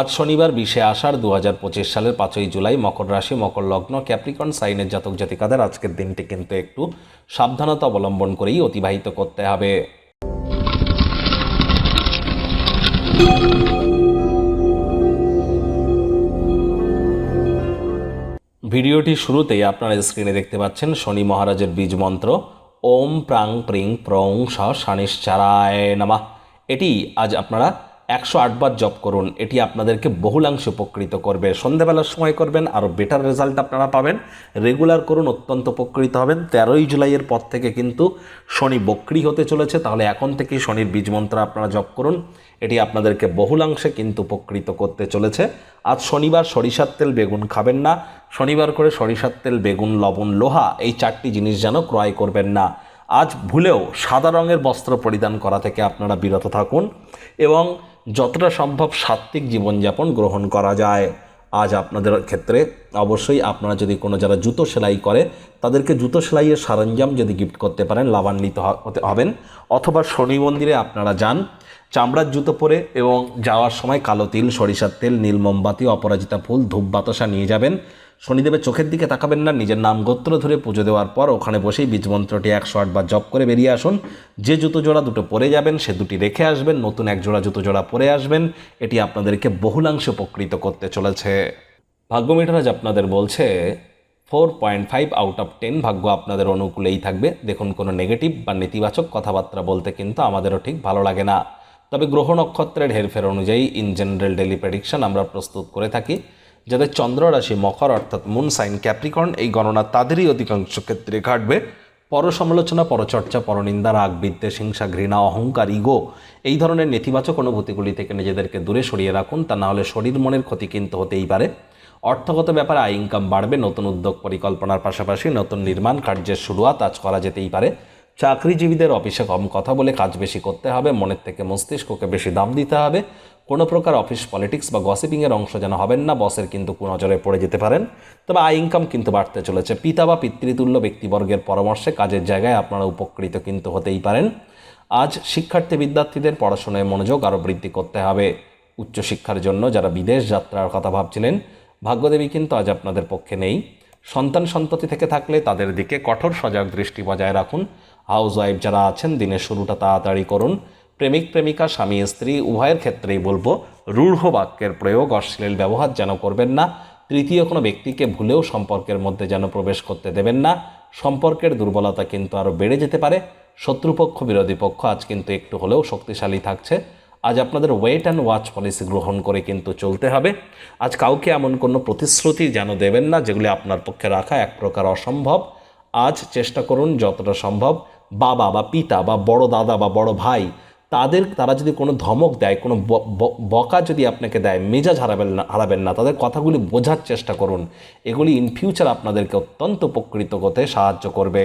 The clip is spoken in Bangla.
আজ শনিবার বিশে আষাঢ় দু হাজার পঁচিশ সালের পাঁচই জুলাই মকর রাশি, মকর লগ্ন, ক্যাপ্রিকন, সাইনের জাতক জাতিকাদের আজকের দিনটি কিন্তু একটু সাবধানতা অবলম্বন করেই অতিবাহিত করতে হবে। ভিডিওটি শুরুতেই আপনারা স্ক্রিনে দেখতে পাচ্ছেন শনি মহারাজের বীজ মন্ত্র, ওম প্রাং প্রিং প্রং স শানিশ্চারায় নামা। এটি আজ আপনারা একশো আটবার জপ করুন, এটি আপনাদেরকে বহুলাংশে উপকৃত করবে। সন্ধেবেলার সময় করবেন, আরও বেটার রেজাল্ট আপনারা পাবেন। রেগুলার করুন, অত্যন্ত উপকৃত হবেন। তেরোই জুলাইয়ের পর থেকে কিন্তু শনি বক্রি হতে চলেছে, তাহলে এখন থেকেই শনির বীজ মন্ত্র আপনারা জপ করুন। এটি আপনাদেরকে বহুলাংশে কিন্তু উপকৃত করতে চলেছে। আজ শনিবার সরিষার তেল বেগুন খাবেন না। শনিবার করে সরিষার তেল, বেগুন, লবণ, লোহা, এই চারটি জিনিস যেন ক্রয় করবেন না। আজ ভুলেও সাদা রঙের বস্ত্র পরিধান করা থেকে আপনারা বিরত থাকুন। এবং যতটা সম্ভব সাত্ত্বিক জীবনযাপন গ্রহণ করা যায়। আজ আপনাদের ক্ষেত্রে অবশ্যই আপনারা যদি কোনো যারা জুতো সেলাই করে, তাদেরকে জুতো সেলাইয়ের সরঞ্জাম যদি গিফট করতে পারেন, লাভান্বিত হতে হবেন। অথবা শনি মন্দিরে আপনারা যান, চামড়ার জুতো পরে এবং যাওয়ার সময় কালো তিল, সরিষার তেল, নীল মোমবাতি, অপরাজিতা ফুল ধূপ বাতাসা নিয়ে যাবেন। শনিদেবের চোখের দিকে তাকাবেন না, নিজের নাম গোত্র ধরে পুজো দেওয়ার পর ওখানে বসেই বীজ মন্ত্রটি একশো আটবার জপ করে বেরিয়ে আসুন। যে জুতো জোড়া দুটো পরে যাবেন, সে দুটি রেখে আসবেন, নতুন এক জোড়া জুতো জোড়া পরে আসবেন, এটি আপনাদেরকে বহুলাংশে উপকৃত করতে চলেছে। ভাগ্য মিটারাজ আপনাদের বলছে four point five out of ten ভাগ্য আপনাদের অনুকূলেই থাকবে। দেখুন, কোনো নেগেটিভ বা নেতিবাচক কথাবার্তা বলতে কিন্তু আমাদেরও ঠিক ভালো লাগে না। তবে গ্রহ নক্ষত্রের হেরফের অনুযায়ী ইন জেনারেল ডেলি প্রেডিকশন আমরা প্রস্তুত করে থাকি। যাদের চন্দ্র রাশি মকর অর্থাৎ মুন সাইন ক্যাপ্রিকর্ন এই গণনা তাদেরই অধিকাংশ ক্ষেত্রে ঘাটবে। পরসমালোচনা, পরচর্চা, পরনিন্দা রাগ বিদ্বেষ হিংসা, ঘৃণা, অহংকার ইগো এই ধরনের নেতিবাচক অনুভূতিগুলি থেকে নিজেদেরকে দূরে সরিয়ে রাখুন। তা না হলে শরীর মনের ক্ষতি কিন্তু হতেই পারে। অর্থগত ব্যাপারে আয় ইনকাম বাড়বে, নতুন উদ্যোগ পরিকল্পনার পাশাপাশি নতুন নির্মাণ কার্যের শুরুয়াত আজ করা যেতেই পারে। চাকরিজীবীদের অফিসে কম কথা বলে কাজ বেশি করতে হবে, মনের থেকে মস্তিষ্ককে বেশি দাম দিতে হবে। কোনো প্রকার অফিস পলিটিক্স বা গসিপিংয়ের অংশ যেন হবেন না, বসের কিন্তু নজরে পড়ে যেতে পারেন। তবে আয় ইনকাম কিন্তু বাড়তে চলেছে। পিতা বা পিতৃতুল্য ব্যক্তিবর্গের পরামর্শে কাজের জায়গায় আপনারা উপকৃত কিন্তু হতেই পারেন। আজ শিক্ষার্থী বিদ্যার্থীদের পড়াশোনায় মনোযোগ আরও বৃদ্ধি করতে হবে উচ্চশিক্ষার জন্য, যারা বিদেশ যাত্রার কথা ভাবছিলেন। ভাগ্যদেবী কিন্তু আজ আপনাদের পক্ষে নেই। সন্তান সন্ততি থেকে থাকলে তাদের দিকে কঠোর সজাগ দৃষ্টি বজায় রাখুন। হাউস ওয়াইফ যারা আছেন, দিনের শুরুটা তাড়াতাড়ি করুন। প্রেমিক, প্রেমিকা, স্বামী, স্ত্রী, উভয়ের ক্ষেত্রেই বলব, রূঢ় বাক্যের প্রয়োগ অশ্লীল ব্যবহার যেন করবেন না। তৃতীয়, কোনো ব্যক্তিকে ভুলেও সম্পর্কের মধ্যে যেন প্রবেশ করতে দেবেন না। সম্পর্কের দুর্বলতা কিন্তু আরও বেড়ে যেতে পারে। শত্রুপক্ষ, বিরোধী পক্ষ আজ কিন্তু একটু হলেও শক্তিশালী থাকছে। আজ আপনাদের ওয়েট অ্যান্ড ওয়াচ পলিসি গ্রহণ করে কিন্তু চলতে হবে। আজ কাউকে এমন কোনো প্রতিশ্রুতি যেন দেবেন না যেগুলি আপনার পক্ষে রাখা এক প্রকার অসম্ভব। আজ চেষ্টা করুন যতটা সম্ভব বাবা বা পিতা বা বড় দাদা বা বড় ভাই তাদের, তারা যদি কোনো ধমক দেয়, কোনো বকা যদি আপনাকে দেয়, মেজাজ হারাবেন না হারাবেন না, তাদের কথাগুলি বোঝার চেষ্টা করুন। এগুলি ইন ফিউচার আপনাদেরকে অত্যন্ত উপকৃত করতে সাহায্য করবে।